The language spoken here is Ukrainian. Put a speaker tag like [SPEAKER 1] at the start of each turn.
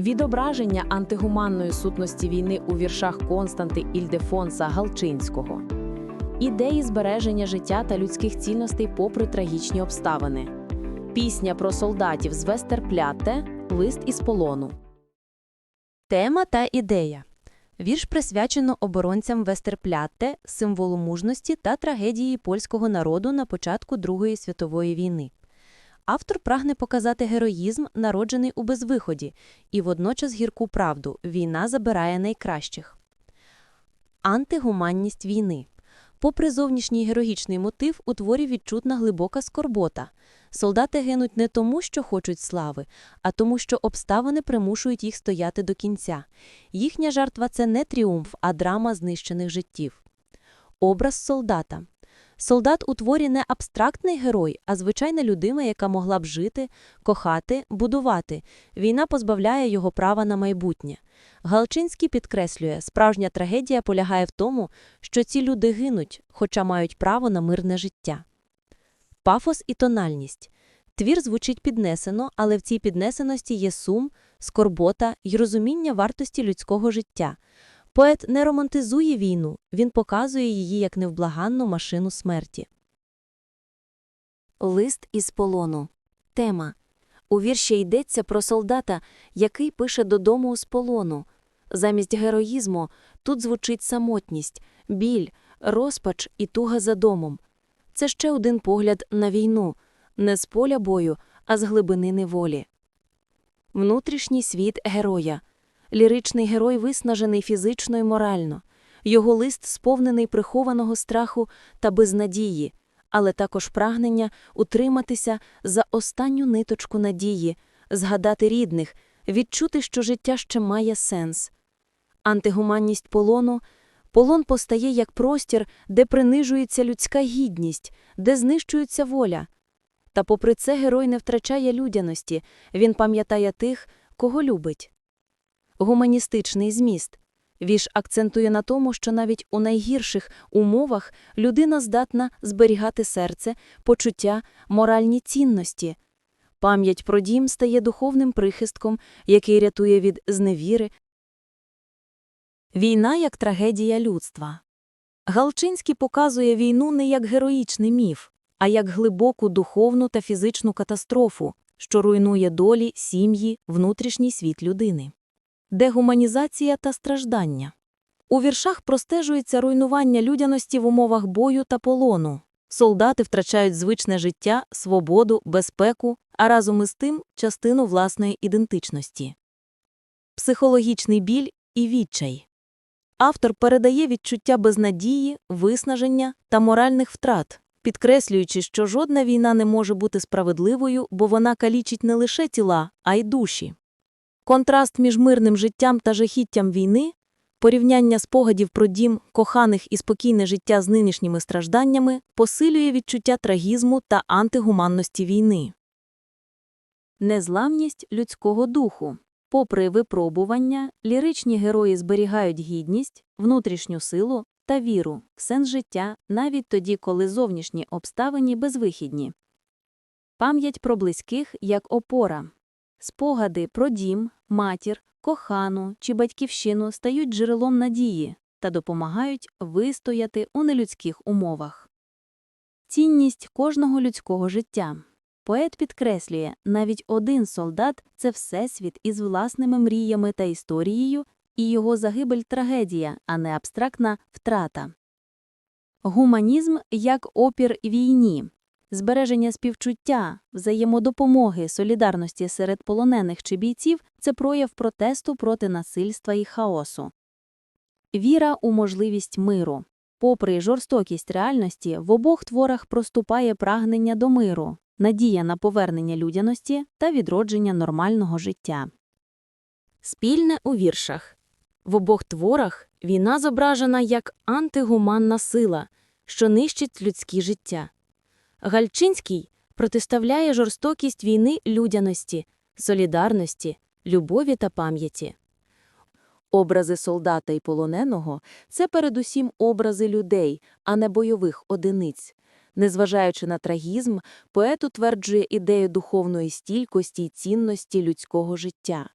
[SPEAKER 1] Відображення антигуманної сутності війни у віршах Константи Ільдефонса Галчинського. Ідеї збереження життя та людських цінностей попри трагічні обставини. Пісня про солдатів з Вестерпляте Лист із полону.
[SPEAKER 2] Тема та ідея. Вірш присвячено оборонцям Вестерпляте, символу мужності та трагедії польського народу на початку Другої світової війни. Автор прагне показати героїзм, народжений у безвиході, і водночас гірку правду – війна забирає найкращих. Антигуманність війни. Попри зовнішній героїчний мотив, у творі відчутна глибока скорбота. Солдати гинуть не тому, що хочуть слави, а тому, що обставини примушують їх стояти до кінця. Їхня жертва – це не тріумф, а драма знищених життів. Образ солдата. Солдат у творі не абстрактний герой, а звичайна людина, яка могла б жити, кохати, будувати. Війна позбавляє його права на майбутнє. Галчинський підкреслює, справжня трагедія полягає в тому, що ці люди гинуть, хоча мають право на мирне життя. Пафос і тональність. Твір звучить піднесено, але в цій піднесеності є сум, скорбота й розуміння вартості людського життя. Поет не романтизує війну, він показує її як невблаганну машину смерті. Лист із полону. Тема. У вірші йдеться про солдата, який пише додому з полону. Замість героїзму тут звучить самотність, біль, розпач і туга за домом. Це ще один погляд на війну, не з поля бою, а з глибини неволі. Внутрішній світ героя. Ліричний герой виснажений фізично і морально. Його лист сповнений прихованого страху та безнадії, але також прагнення утриматися за останню ниточку надії, згадати рідних, відчути, що життя ще має сенс. Антигуманність полону полон постає як простір, де принижується людська гідність, де знищується воля. Та попри це герой не втрачає людяності, він пам'ятає тих, кого любить. Гуманістичний зміст. Віж акцентує на тому, що навіть у найгірших умовах людина здатна зберігати серце, почуття, моральні цінності. Пам'ять про дім стає духовним прихистком, який рятує від зневіри. Війна як трагедія людства. Галчинський показує війну не як героїчний міф, а як глибоку духовну та фізичну катастрофу, що руйнує долі, сім'ї, внутрішній світ людини. Дегуманізація та страждання. У віршах простежується руйнування людяності в умовах бою та полону. Солдати втрачають звичне життя, свободу, безпеку, а разом із тим частину власної ідентичності. Психологічний біль і відчай. Автор передає відчуття безнадії, виснаження та моральних втрат, підкреслюючи, що жодна війна не може бути справедливою, бо вона калічить не лише тіла, а й душі. Контраст між мирним життям та жахіттям війни, порівняння спогадів про дім, коханих і спокійне життя з нинішніми стражданнями посилює відчуття трагізму та антигуманності війни. Незламність людського духу. Попри випробування, ліричні герої зберігають гідність, внутрішню силу та віру в сенс життя навіть тоді, коли зовнішні обставини безвихідні. Пам'ять про близьких як опора. Спогади про дім, матір, кохану чи батьківщину стають джерелом надії та допомагають вистояти у нелюдських умовах. Цінність кожного людського життя. Поет підкреслює, навіть один солдат це всесвіт із власними мріями та історією, і його загибель трагедія, а не абстрактна втрата. Гуманізм як опір війні. Збереження співчуття, взаємодопомоги, солідарності серед полонених чи бійців це прояв протесту проти насильства і хаосу. Віра у можливість миру. Попри жорстокість реальності, в обох творах проступає прагнення до миру, надія на повернення людяності та відродження нормального життя. Спільне у віршах. В обох творах війна зображена як антигуманна сила, що нищить людське життя. Гальчинський протиставляє жорстокість війни людяності, солідарності, любові та пам'яті. Образи солдата і полоненого – це передусім образи людей, а не бойових одиниць. Незважаючи на трагізм, поет утверджує ідею духовної стількості й цінності людського життя.